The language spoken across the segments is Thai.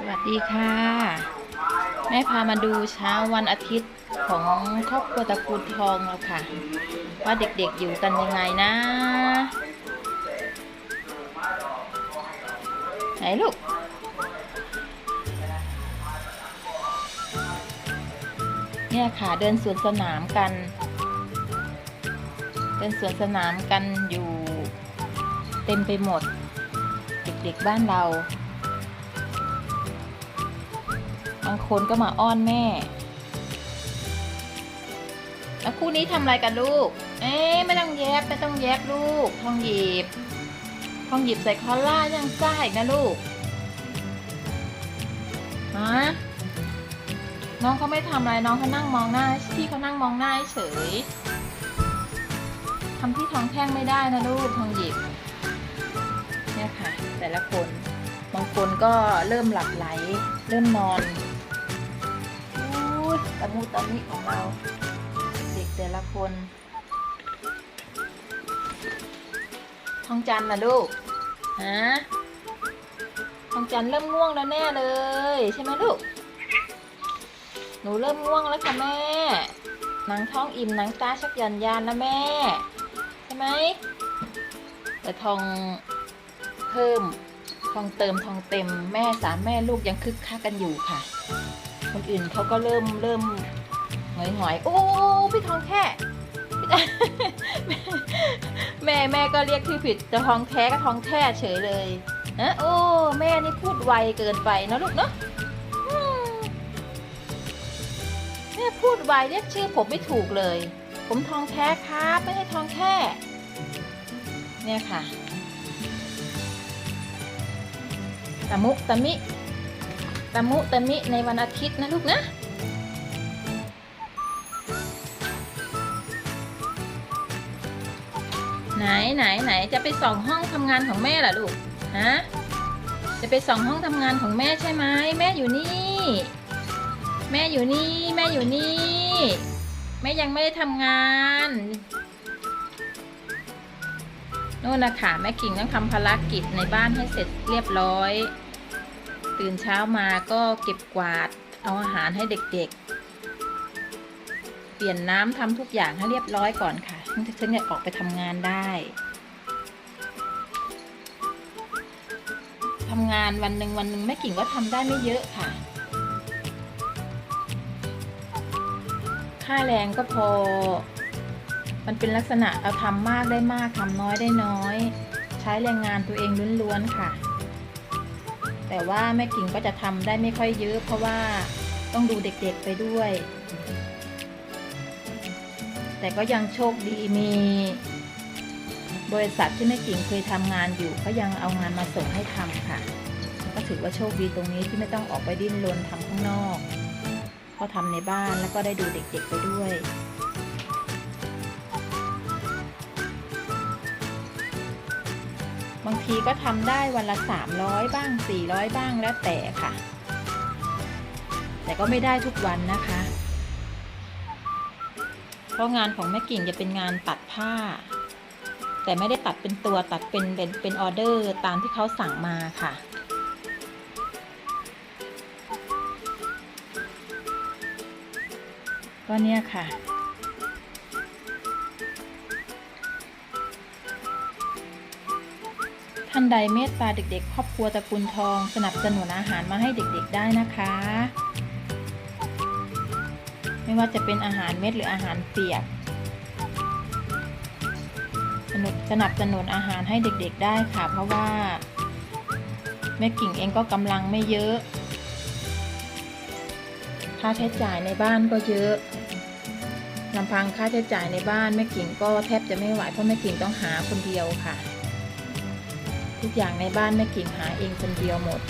สวัสดีค่ะ แม่พามาดูเช้าวันอาทิตย์ของครอบครัวตระกูลทองแล้วค่ะ ว่าเด็กๆอยู่กันยังไงนะ ไหนลูกเนี่ยค่ะเดินสวนสนามกัน เดินสวนสนามกันอยู่เต็มไปหมด เด็กๆบ้านเรา บางคนก็มาอ้อนแม่ แล้วคู่นี้ทำอะไรกันลูก เอ๊ไม่ต้องแยบไม่ต้องแยบลูกทองหยิบทองหยิบใส่คอล่ายังซ่าอีกนะลูกฮะน้องเขาไม่ทำอะไรน้องเขานั่งมองหน้าพี่เขานั่งมองหน้าเฉยทำที่ท้องแท่งไม่ได้นะลูกทองหยิบเนี่ยค่ะ แต่ละคนบางคนก็เริ่มหลับไหล เริ่มนอน ยตะมูตะมิของเรา เด็กแต่ละคนทองจันนะลูกฮะทองจันเริ่มง่วงแล้วแน่เลย ใช่ไหมลูก หนูเริ่มง่วงแล้วค่ะแม่หนังท้องอิ่มหนังตาชักยันยานนะแม่ ใช่ไหมแต่ทองเพิ่มทองเติมทองเต็มแม่สามแม่ลูกยังคึกคักกันอยู่ค่ะ คนอื่นเขาก็เริ่มเริ่มหงอยหอยๆโอ้พี่ทองแค่แม่แม่ก็เรียกที่ผิดจะทองแท้ก็ทองแท้เฉยเลยนะโอ้แม่นี่พูดไวเกินไปนะลูกเนาะแม่พูดไวเรียกชื่อผมไม่ถูกเลย ผมทองแท้ครับไม่ใช่ทองแค่เนี่ยค่ะตะมุตะมิ ตะมุตะมิในวันอาทิตย์นะลูกนะไหนไหนไหนจะไปส่องห้องทำงานของแม่เหรอลูกฮะจะไปส่องห้องทำงานของแม่ใช่ไหมแม่อยู่นี่ แม่อยู่นี่ แม่อยู่นี่ แม่ยังไม่ได้ทำงานนู่นนะคะแม่กิ่งต้องทำภารกิจในบ้านให้เสร็จเรียบร้อย ตื่นเช้ามาก็เก็บกวาดเอาอาหารให้เด็กๆ เปลี่ยนน้ำทำทุกอย่างให้เรียบร้อยก่อนค่ะถึงจะถึงจะออกไปทำงานได้ทำงานวันหนึ่งวันหนึ่งแม่กิ่งก็ทำได้ไม่เยอะค่ะ ค่าแรงก็พอ มันเป็นลักษณะเอาทำมากได้มากทำน้อยได้น้อย ใช้แรงงานตัวเองล้วนๆค่ะ แต่ว่าแม่กิ่งก็จะทำได้ไม่ค่อยเยอะ เพราะว่าต้องดูเด็กๆไปด้วย แต่ก็ยังโชคดีมี บริษัทที่แม่กิ่งเคยทำงานอยู่เขายังเอางานมาส่งให้ทำค่ะ ก็ถือว่าโชคดีตรงนี้ที่ไม่ต้องออกไปดิ้นรนทำข้างนอก ก็ทำในบ้านแล้วก็ได้ดูเด็กๆไปด้วย บางทีก็ทำได้วันละ 300 บ้าง 400 บ้างแล้วแต่ค่ะ แต่ก็ไม่ได้ทุกวันนะคะ เพราะงานของแม่กิ่งจะเป็นงานตัดผ้า แต่ไม่ได้ตัดเป็นตัวตัดเป็นเป็นเป็นออเดอร์ตามที่เขาสั่งมาค่ะก็เนี่ยค่ะ ท่านใดเมตตาเด็กๆ ครอบครัวตระกูลทอง สนับสนุนอาหารมาให้เด็กๆได้นะคะ ไม่ว่าจะเป็นอาหารเม็ดหรืออาหารเปียกสนุนสนับสนุนอาหารให้เด็กๆได้ค่ะ เพราะว่า แม่กิ่งเองก็กำลังไม่เยอะ ค่าใช้จ่ายในบ้านก็เยอะลำพังค่าใช้จ่ายในบ้านแม่กิ่งก็แทบจะไม่ไหวเพราะแม่กิ่งต้องหาคนเดียวค่ะ ทุกอย่างในบ้านแม่กิ่งหาเองคนเดียวหมด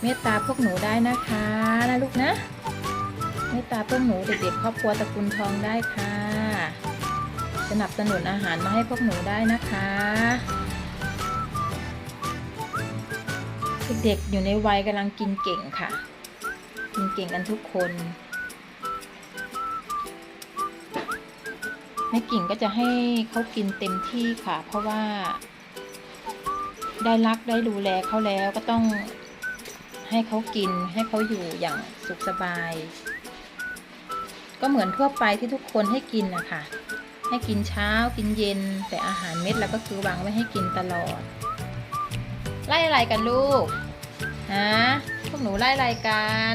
เมตตาพวกหนูได้นะคะนะลูกนะ เมตตาพวกหนูเด็กๆครอบครัวตระกูลทองได้ค่ะ สนับสนุนอาหารมาให้พวกหนูได้นะคะเด็กๆอยู่ในวัยกำลังกินเก่งค่ะ กินเก่งกันทุกคน ม่กิ่งก็จะให้เขากินเต็มที่ค่ะ เพราะว่า ได้รักได้ดูแลเขาแล้วก็ต้องให้เขากินให้เขาอยู่อย่างสุขสบาย ก็เหมือนทั่วไปที่ทุกคนให้กินนะคะให้กินเช้ากินเย็น แต่อาหารเม็ดเราก็คือวางไว้ให้กินตลอด ไล่อะไรกันลูกฮะพวกหนูไล่อะไรกัน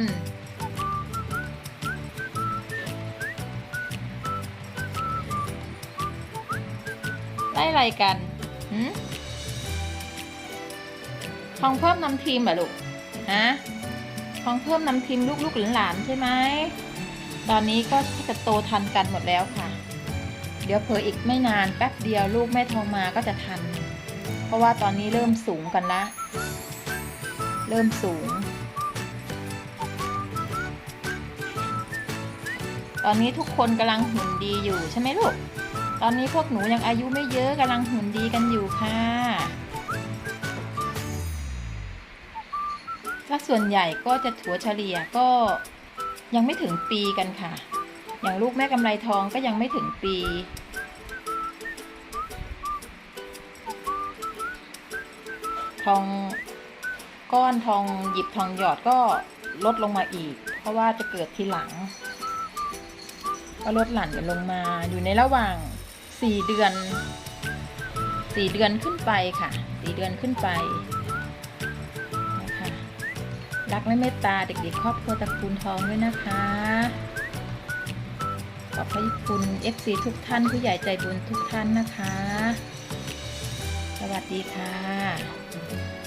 ไล่อะไรกันหืมทองเพิ่มน้ำทีมเหรอลูกฮะทองเพิ่มน้ำทีมลูกๆหลานๆใช่ไหมตอนนี้ก็จะโตทันกันหมดแล้วค่ะ เดี๋ยวเผลออีกไม่นานแป๊บเดียวลูกแม่ทองมาก็จะทัน เพราะว่าตอนนี้เริ่มสูงกันละ เริ่มสูง ตอนนี้ทุกคนกำลังหุ่นดีอยู่ใช่ไหมลูก ตอนนี้พวกหนูยังอายุไม่เยอะกำลังหุ่นดีกันอยู่ค่ะและส่วนใหญ่ก็จะถัวเฉลี่ยก็ยังไม่ถึงปีกันค่ะ อย่างลูกแม่กำไรทองก็ยังไม่ถึงปี ทองก้อนทองหยิบทองหยอดก็ลดลงมาอีก เพราะว่าจะเกิดทีหลัง ก็ลดหลั่นกันลงมาอยู่ในระหว่าง สี่เดือนสี่เดือนขึ้นไปค่ะสี่เดือนขึ้นไปนะคะรักและเมตตาเด็กๆ ครอบครัวตระกูลทองด้วยนะคะ ขอบพระคุณ FC ทุกท่านผู้ใหญ่ใจบุญทุกท่านนะคะ สวัสดีค่ะ